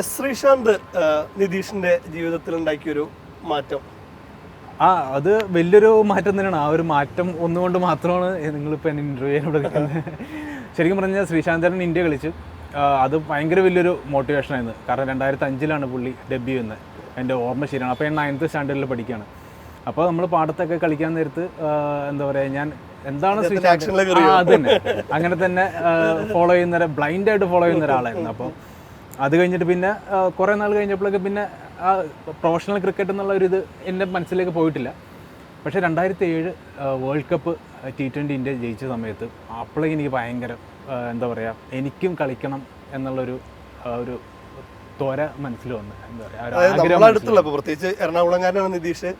S Sreesanth നിതീഷിന്റെ ജീവിതത്തിൽ ഉണ്ടാക്കിയൊരു മാറ്റം? ആ അത് വലിയൊരു മാറ്റം തന്നെയാണ്. ആ ഒരു മാറ്റം ഒന്നുകൊണ്ട് മാത്രമാണ് നിങ്ങളിപ്പോൾ എന്നെ ഇന്റർവ്യൂ ഇവിടെ ശരിക്കും പറഞ്ഞാൽ ശ്രീശാന്തരൻ ഇന്ത്യ കളിച്ചു. അത് ഭയങ്കര വലിയൊരു മോട്ടിവേഷൻ ആയിരുന്നു. കാരണം രണ്ടായിരത്തി അഞ്ചിലാണ് പുള്ളി ഡെബ്യൂ ചെയ്യുന്നത്. എന്റെ ഓർമ്മ ശരിയാണ്. അപ്പോൾ ഞാൻ നയൻത്ത് സ്റ്റാൻഡേർഡിൽ പഠിക്കുകയാണ്. അപ്പോൾ നമ്മൾ പാടത്തൊക്കെ കളിക്കാൻ നേരത്ത് എന്താ പറയുക ഞാൻ എന്താണ് ശ്രീശാന്ത് ആ, അത് തന്നെ അങ്ങനെ തന്നെ ഫോളോ ചെയ്യുന്ന ബ്ലൈൻഡായിട്ട് ഫോളോ ചെയ്യുന്ന ഒരാളായിരുന്നു. അപ്പോൾ അത് കഴിഞ്ഞിട്ട് പിന്നെ കുറെ നാൾ കഴിഞ്ഞപ്പോഴൊക്കെ പിന്നെ ആ പ്രൊഫഷണൽ ക്രിക്കറ്റ് എന്നുള്ള ഒരു ഇത് എന്റെ മനസ്സിലേക്ക് പോയിട്ടില്ല. പക്ഷേ രണ്ടായിരത്തി ഏഴ് world cup T twenty India ജയിച്ച സമയത്ത് അപ്പോഴേക്കും എനിക്ക് ഭയങ്കര എന്താ പറയുക എനിക്കും കളിക്കണം എന്നുള്ളൊരു ഒരു ത്വര മനസ്സിൽ വന്ന്. എന്താ അടുത്തുള്ള പ്രത്യേകിച്ച് എറണാകുളംകാരനാണ് നിതീഷ്.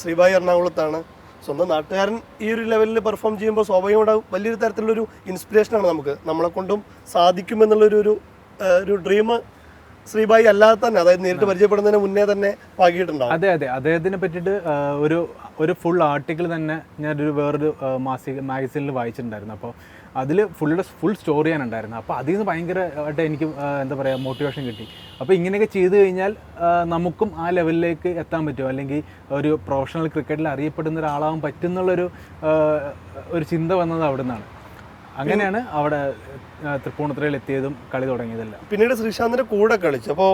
ശ്രീബായി എറണാകുളത്താണ്. സ്വന്തം നാട്ടുകാരൻ ഈ ഒരു ലെവലിൽ പെർഫോം ചെയ്യുമ്പോൾ സ്വാഭാവികമായിട്ടും വലിയൊരു തരത്തിലുള്ളൊരു ഇൻസ്പിറേഷനാണ് നമുക്ക്. നമ്മളെ കൊണ്ടും സാധിക്കുമെന്നുള്ളൊരു ഒരു ഒരു ഡ്രീം ശ്രീബായി അല്ലാതെ തന്നെ അതായത് നേരിട്ട് പരിചയപ്പെടുന്നതിന് മുന്നേ തന്നെ പാകിയിട്ടുണ്ടാവും. അതെ അതെ. അദ്ദേഹത്തിനെ പറ്റിയിട്ട് ഒരു ഒരു ഫുൾ ആർട്ടിക്കിൾ തന്നെ ഞാനൊരു വേറൊരു മാസിക മാഗസീനിൽ വായിച്ചിട്ടുണ്ടായിരുന്നു. അപ്പോൾ അതിൽ ഫുൾ ഫുൾ സ്റ്റോറി ഉണ്ടായിരുന്നു അപ്പോൾ അതിൽ നിന്ന് ഭയങ്കരമായിട്ട് എനിക്ക് എന്താ പറയുക മോട്ടിവേഷൻ കിട്ടി. അപ്പോൾ ഇങ്ങനെയൊക്കെ ചെയ്തു കഴിഞ്ഞാൽ നമുക്കും ആ ലെവലിലേക്ക് എത്താൻ പറ്റുമോ അല്ലെങ്കിൽ ഒരു പ്രൊഫഷണൽ ക്രിക്കറ്റിൽ അറിയപ്പെടുന്ന ഒരാളാവാൻ പറ്റുന്നുള്ളൊരു ഒരു ചിന്ത വന്നത് അവിടെ നിന്നാണ് അങ്ങനെയാണ് അവിടെ തൃപ്പൂണിത്തുറയിൽ എത്തിയതും കളി തുടങ്ങിയതല്ല. പിന്നീട് ശ്രീശാന്തിന്റെ കൂടെ കളിച്ചു. അപ്പോൾ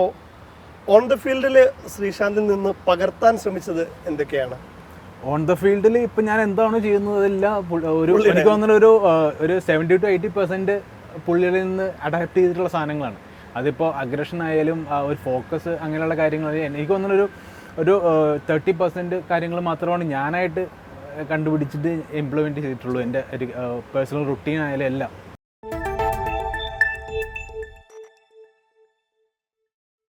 ഓൺ ദ ഫീൽഡിൽ ശ്രീശാന്തിൽ നിന്ന് പകർത്താൻ ശ്രമിച്ചത് എന്തൊക്കെയാണ്? ഓൺ ദ ഫീൽഡിൽ ഇപ്പം ഞാൻ എന്താണ് ചെയ്യുന്നതില്ല ഒരു എനിക്ക് തോന്നുന്ന ഒരു ഒരു സെവന്റി ടു എയ്റ്റി പെർസെന്റ് പുള്ളികളിൽ നിന്ന് അഡാപ്റ്റ് ചെയ്തിട്ടുള്ള സാധനങ്ങളാണ്. അതിപ്പോൾ അഗ്രഷൻ ആയാലും ഒരു ഫോക്കസ് അങ്ങനെയുള്ള കാര്യങ്ങൾ എനിക്ക് തോന്നുന്ന ഒരു ഒരു തേർട്ടി പെർസെന്റ് കാര്യങ്ങൾ മാത്രമാണ് ഞാനായിട്ട് കണ്ടുപിടിച്ചിട്ട് ഇംപ്ലിമെന്റ് ചെയ്തിട്ടുള്ളൂ. എന്റെ ഒരു പേഴ്സണൽ റുട്ടീൻ ആയാലും എല്ലാം.